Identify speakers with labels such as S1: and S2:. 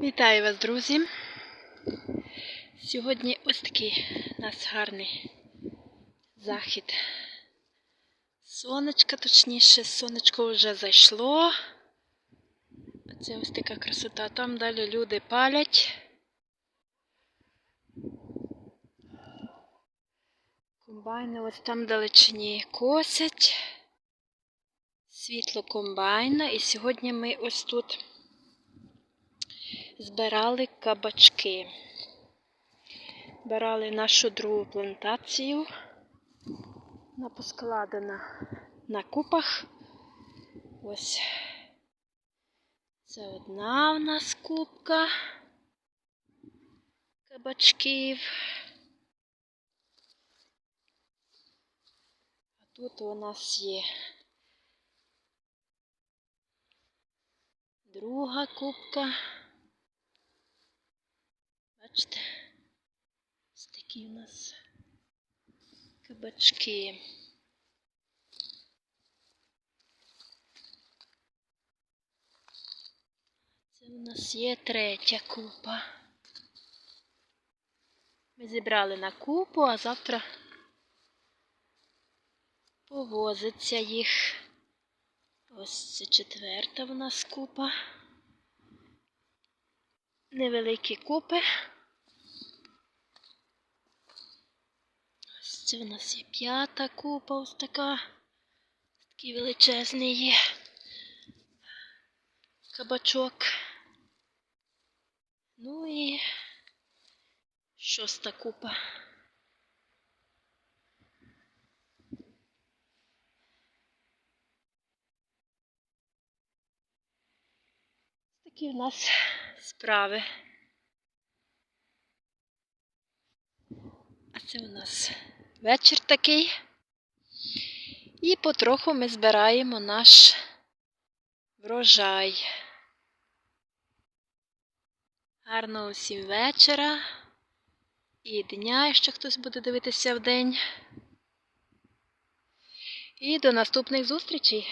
S1: Вітаю вас, друзі! Сьогодні ось такий у нас гарний захід. Сонечка, точніше, сонечко вже зайшло. Це ось така красота. Там далі люди палять. Комбайни ось там далечині косять. Світло комбайна. І сьогодні ми ось тут збирали кабачки. Збирали нашу другу плантацію. Вона поскладена на купах. Ось це одна у нас кубка кабачків. А тут у нас є друга кубка. Бачите, ось такі у нас кабачки. Це у нас є третя купа. Ми зібрали на купу, а завтра повозиться їх. Ось це четверта в нас купа. Невеликі купи. Ось це у нас є п'ята купа, ось така. Такий величезний є кабачок. Ну і шоста купа. Такі в нас справи. А це у нас вечір такий. І потроху ми збираємо наш врожай. Гарного усім вечора і дня, якщо хтось буде дивитися в день. І до наступних зустрічей!